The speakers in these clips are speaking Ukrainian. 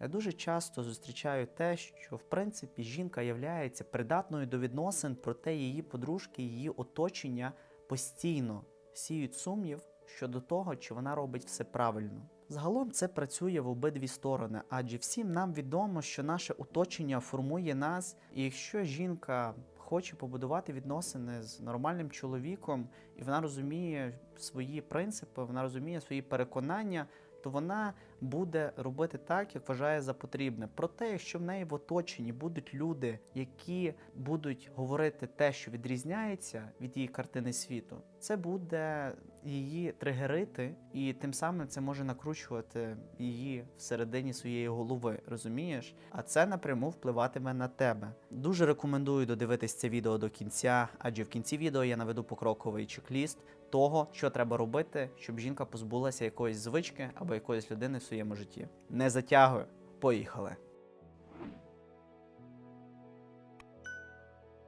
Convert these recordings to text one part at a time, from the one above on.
Я дуже часто зустрічаю те, що в принципі жінка є придатною до відносин, проте її подружки, її оточення постійно сіють сумнів щодо того, чи вона робить все правильно. Загалом це працює в обидві сторони, адже всім нам відомо, що наше оточення формує нас, і якщо жінка хоче побудувати відносини з нормальним чоловіком, і вона розуміє свої принципи, вона розуміє свої переконання, то вона буде робити так, як вважає за потрібне. Проте, якщо в неї в оточенні будуть люди, які будуть говорити те, що відрізняється від її картини світу, це буде її тригерити, і тим самим це може накручувати її всередині своєї голови, розумієш? А це напряму впливатиме на тебе. Дуже рекомендую додивитись це відео до кінця, адже в кінці відео я наведу покроковий чек-ліст того, що треба робити, щоб жінка позбулася якоїсь звички або якоїсь людини в своєму житті. Не затягую, поїхали.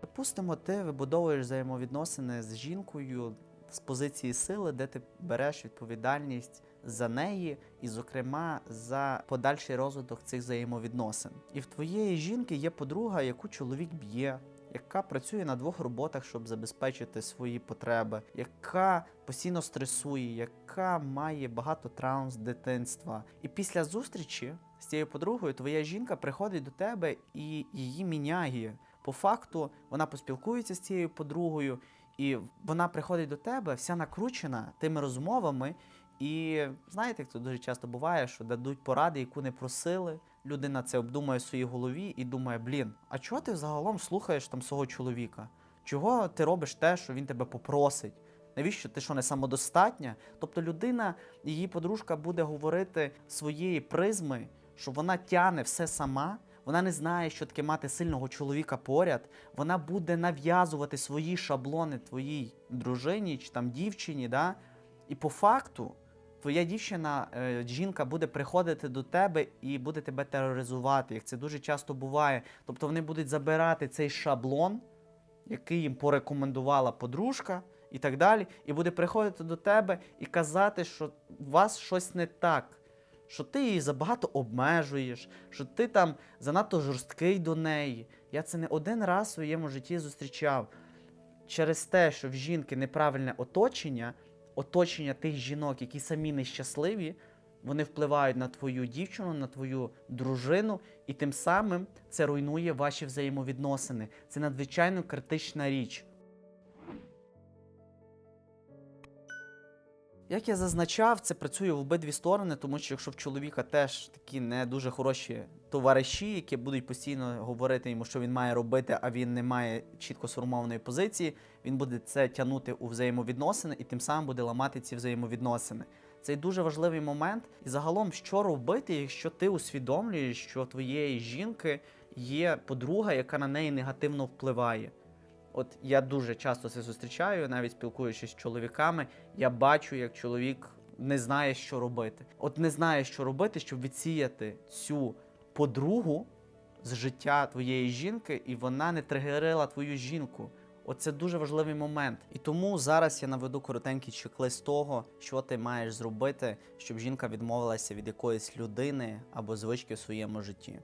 Припустимо, ти вибудовуєш взаємовідносини з жінкою з позиції сили, де ти береш відповідальність за неї, і, зокрема, за подальший розвиток цих взаємовідносин. І в твоєї жінки є подруга, яку чоловік б'є, яка працює на двох роботах, щоб забезпечити свої потреби, яка постійно стресує, яка має багато травм з дитинства. І після зустрічі з цією подругою твоя жінка приходить до тебе і її міняє. По факту вона поспілкується з цією подругою, і вона приходить до тебе вся накручена тими розмовами. І знаєте, як це дуже часто буває, що дадуть поради, яку не просили. Людина це обдумує в своїй голові і думає: блін, а чого ти загалом слухаєш там свого чоловіка? Чого ти робиш те, що він тебе попросить? Навіщо ти що не самодостатня? Тобто людина, її подружка буде говорити своєї призми, що вона тяне все сама. Вона не знає, що таке мати сильного чоловіка поряд. Вона буде нав'язувати свої шаблони твоїй дружині чи там дівчині. Да? І по факту твоя дівчина, е, жінка буде приходити до тебе і буде тебе тероризувати, як це дуже часто буває. Тобто вони будуть забирати цей шаблон, який їм порекомендувала подружка, і так далі, і буде приходити до тебе і казати, що у вас щось не так. Що ти її забагато обмежуєш, що ти там занадто жорсткий до неї. Я це не один раз в своєму житті зустрічав. Через те, що в жінки неправильне оточення, оточення тих жінок, які самі нещасливі, вони впливають на твою дівчину, на твою дружину, і тим самим це руйнує ваші взаємовідносини. Це надзвичайно критична річ. Як я зазначав, це працює в обидві сторони, тому що якщо в чоловіка теж такі не дуже хороші товариші, які будуть постійно говорити йому, що він має робити, а він не має чітко сформованої позиції, він буде це тягнути у взаємовідносини і тим самим буде ламати ці взаємовідносини. Це дуже важливий момент. І загалом, що робити, якщо ти усвідомлюєш, що твоєї жінки є подруга, яка на неї негативно впливає. От я дуже часто це зустрічаю, навіть спілкуючись з чоловіками, я бачу, як чоловік не знає, що робити. От не знає, що робити, щоб відсіяти цю подругу з життя твоєї жінки, і вона не тригерила твою жінку. Оце дуже важливий момент. І тому зараз я наведу коротенький чек-лист того, що ти маєш зробити, щоб жінка відмовилася від якоїсь людини або звички в своєму житті.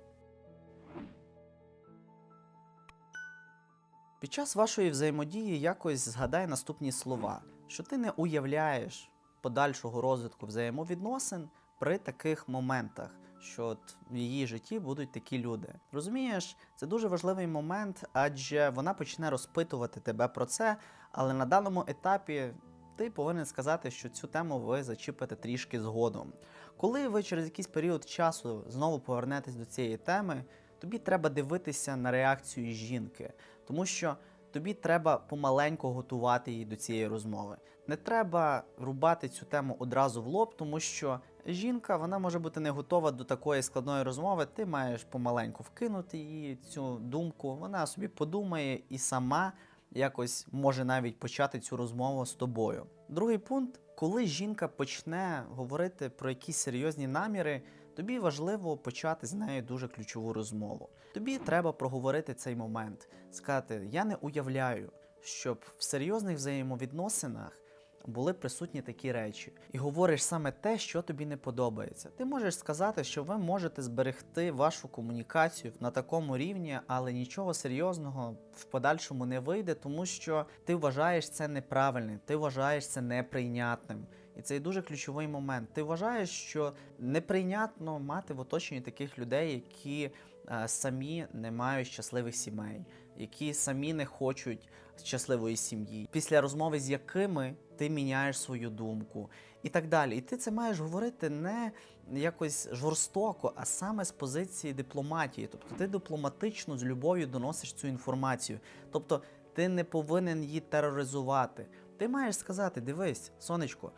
Під час вашої взаємодії якось згадай наступні слова, що ти не уявляєш подальшого розвитку взаємовідносин при таких моментах, що от в її житті будуть такі люди. Розумієш, це дуже важливий момент, адже вона почне розпитувати тебе про це, але на даному етапі ти повинен сказати, що цю тему ви зачіпите трішки згодом. Коли ви через якийсь період часу знову повернетесь до цієї теми, тобі треба дивитися на реакцію жінки, тому що тобі треба помаленьку готувати її до цієї розмови. Не треба рубати цю тему одразу в лоб, тому що жінка вона може бути не готова до такої складної розмови. Ти маєш помаленьку вкинути її цю думку. Вона собі подумає і сама якось може навіть почати цю розмову з тобою. Другий пункт, коли жінка почне говорити про якісь серйозні наміри. Тобі важливо почати з нею дуже ключову розмову. Тобі треба проговорити цей момент, сказати: я не уявляю, щоб в серйозних взаємовідносинах були присутні такі речі, і говориш саме те, що тобі не подобається. Ти можеш сказати, що ви можете зберегти вашу комунікацію на такому рівні, але нічого серйозного в подальшому не вийде, тому що ти вважаєш це неправильним, ти вважаєш це неприйнятним. І це дуже ключовий момент. Ти вважаєш, що неприйнятно мати в оточенні таких людей, які е, самі не мають щасливих сімей, які самі не хочуть щасливої сім'ї, після розмови з якими ти міняєш свою думку і так далі. І ти це маєш говорити не якось жорстоко, а саме з позиції дипломатії. Тобто ти дипломатично з любов'ю доносиш цю інформацію. Тобто ти не повинен її тероризувати. Ти маєш сказати: дивись, сонечко,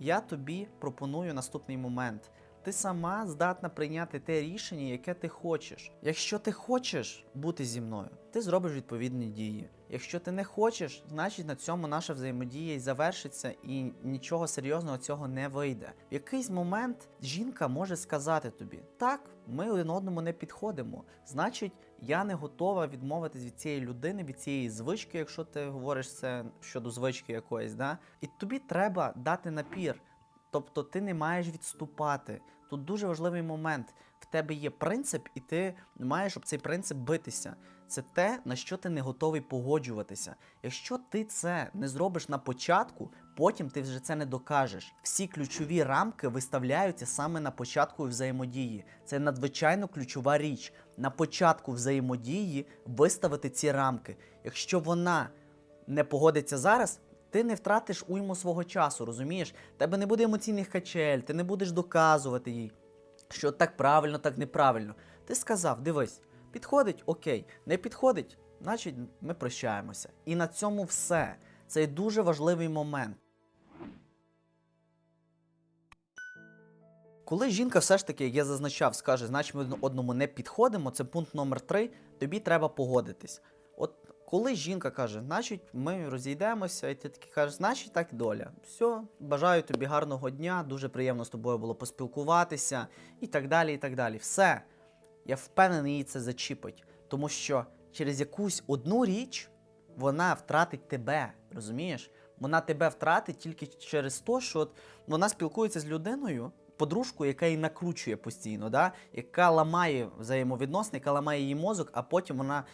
я тобі пропоную наступний момент. Ти сама здатна прийняти те рішення, яке ти хочеш. Якщо ти хочеш бути зі мною, ти зробиш відповідні дії. Якщо ти не хочеш, значить на цьому наша взаємодія і завершиться, і нічого серйозного цього не вийде. В якийсь момент жінка може сказати тобі: так, ми один одному не підходимо. Значить, я не готова відмовитись від цієї людини, від цієї звички, якщо ти говориш це щодо звички якоїсь, да? І тобі треба дати напір. Тобто ти не маєш відступати. Тут дуже важливий момент. Тебе є принцип, і ти маєш об цей принцип битися. Це те, на що ти не готовий погоджуватися. Якщо ти це не зробиш на початку, потім ти вже це не докажеш. Всі ключові рамки виставляються саме на початку взаємодії. Це надзвичайно ключова річ. На початку взаємодії виставити ці рамки. Якщо вона не погодиться зараз, ти не втратиш уйму свого часу, розумієш? Тебе не буде емоційних качель, ти не будеш доказувати їй, що так правильно, так неправильно. Ти сказав, дивись, підходить, окей, не підходить, значить ми прощаємося. І на цьому все. Це дуже важливий момент. Коли жінка все ж таки, як я зазначав, скаже, значить ми одному не підходимо, це пункт номер три, тобі треба погодитись. Коли жінка каже, значить, ми розійдемося, і ти такий кажеш, значить так доля. Все, бажаю тобі гарного дня, дуже приємно з тобою було поспілкуватися, і так далі, і так далі. Все. Я впевнений, її це зачіпить. Тому що через якусь одну річ вона втратить тебе, розумієш? Вона тебе втратить тільки через те, що от вона спілкується з людиною, подружкою, яка її накручує постійно, да? яка ламає взаємовідносини, яка ламає її мозок, а потім вона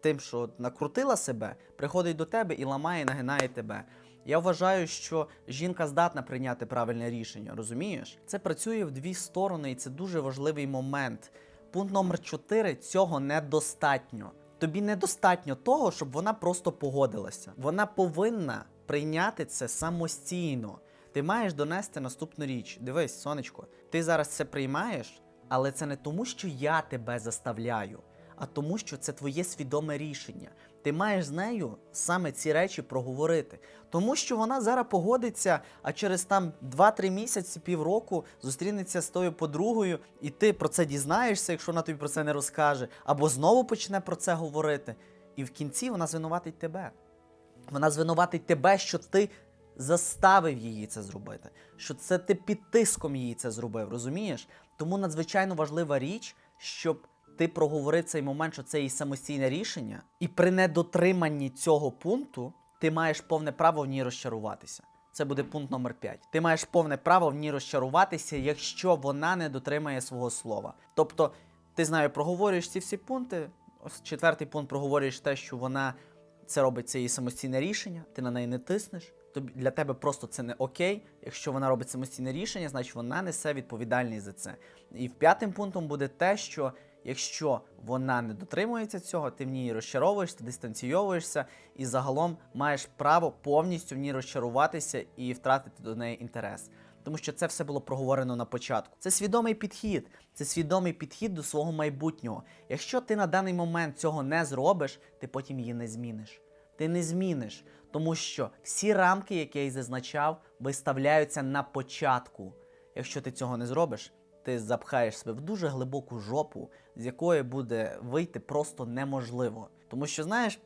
тим, що накрутила себе, приходить до тебе і ламає, нагинає тебе. Я вважаю, що жінка здатна прийняти правильне рішення, розумієш? Це працює в дві сторони, і це дуже важливий момент. Пункт номер 4 цього недостатньо. Тобі недостатньо того, щоб вона просто погодилася. Вона повинна прийняти це самостійно. Ти маєш донести наступну річ. Дивись, сонечко, ти зараз це приймаєш, але це не тому, що я тебе заставляю, а тому, що це твоє свідоме рішення. Ти маєш з нею саме ці речі проговорити. Тому що вона зараз погодиться, а через там 2-3 місяці, півроку зустрінеться з тою подругою, і ти про це дізнаєшся, якщо вона тобі про це не розкаже, або знову почне про це говорити. І в кінці вона звинуватить тебе. Вона звинуватить тебе, що ти заставив її це зробити, що це ти під тиском її це зробив, розумієш? Тому надзвичайно важлива річ, щоб ти проговорив цей момент, що це її самостійне рішення, і при недотриманні цього пункту ти маєш повне право в ній розчаруватися. Це буде пункт номер 5. Ти маєш повне право в ній розчаруватися, якщо вона не дотримає свого слова. Тобто, ти з нею проговорюєш ці всі пункти. Ось четвертий пункт проговорюєш те, що вона це робить це її самостійне рішення, ти на неї не тиснеш. Тобі для тебе просто це не окей. Якщо вона робить самостійне рішення, значить вона несе відповідальність за це. І в п'ятим пунктом буде те, що якщо вона не дотримується цього, ти в ній розчаровуєшся, дистанційовуєшся і загалом маєш право повністю в ній розчаруватися і втратити до неї інтерес. Тому що це все було проговорено на початку. Це свідомий підхід, це свідомий підхід до свого майбутнього. Якщо ти на даний момент цього не зробиш, ти потім її не зміниш. Ти не зміниш, тому що всі рамки, які я й зазначав, виставляються на початку. Якщо ти цього не зробиш, ти запхаєш себе в дуже глибоку жопу, з якої буде вийти просто неможливо. Тому що, знаєш,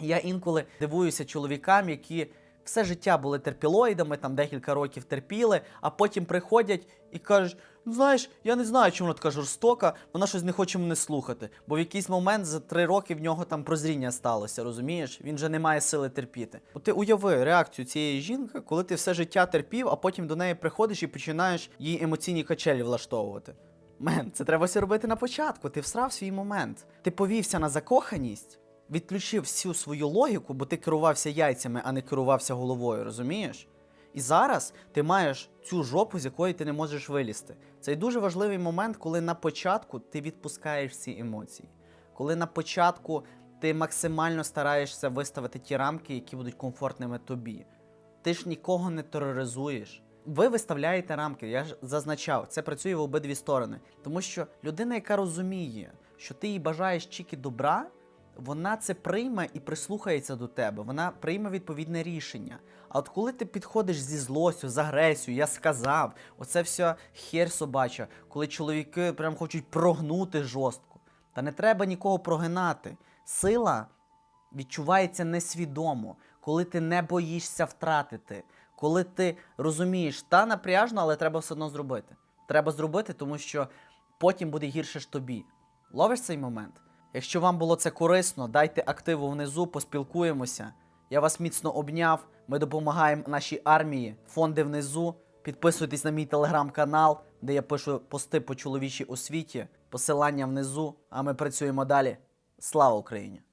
я інколи дивуюся чоловікам, які все життя були терпілоїдами, там декілька років терпіли, а потім приходять і кажуть: ну знаєш, я не знаю, чому вона така жорстока, вона щось не хоче мене слухати. Бо в якийсь момент за три роки в нього там прозріння сталося, розумієш? Він вже не має сили терпіти. От ти уяви реакцію цієї жінки, коли ти все життя терпів, а потім до неї приходиш і починаєш їй емоційні качелі влаштовувати. Мен, це треба все робити на початку. Ти всрав свій момент. Ти повівся на закоханість, відключив всю свою логіку, бо ти керувався яйцями, а не керувався головою, розумієш? І зараз ти маєш цю жопу, з якої ти не можеш вилізти. Це дуже важливий момент, коли на початку ти відпускаєш ці емоції. Коли на початку ти максимально стараєшся виставити ті рамки, які будуть комфортними тобі. Ти ж нікого не тероризуєш. Ви виставляєте рамки, я ж зазначав, це працює в обидві сторони. Тому що людина, яка розуміє, що ти їй бажаєш тільки добра, вона це прийме і прислухається до тебе, вона прийме відповідне рішення. А от коли ти підходиш зі злостю, з агресією, я сказав, оце все хер собача, коли чоловіки прям хочуть прогнути жорстко. Та не треба нікого прогинати. Сила відчувається несвідомо, коли ти не боїшся втратити, коли ти розумієш, та напряжно, але треба все одно зробити. Треба зробити, тому що потім буде гірше ж тобі. Ловиш цей момент? Якщо вам було це корисно, дайте активу внизу, поспілкуємося. Я вас міцно обняв. Ми допомагаємо нашій армії. Фонди внизу. Підписуйтесь на мій телеграм-канал, де я пишу пости по чоловічій освіті. Посилання внизу. А ми працюємо далі. Слава Україні!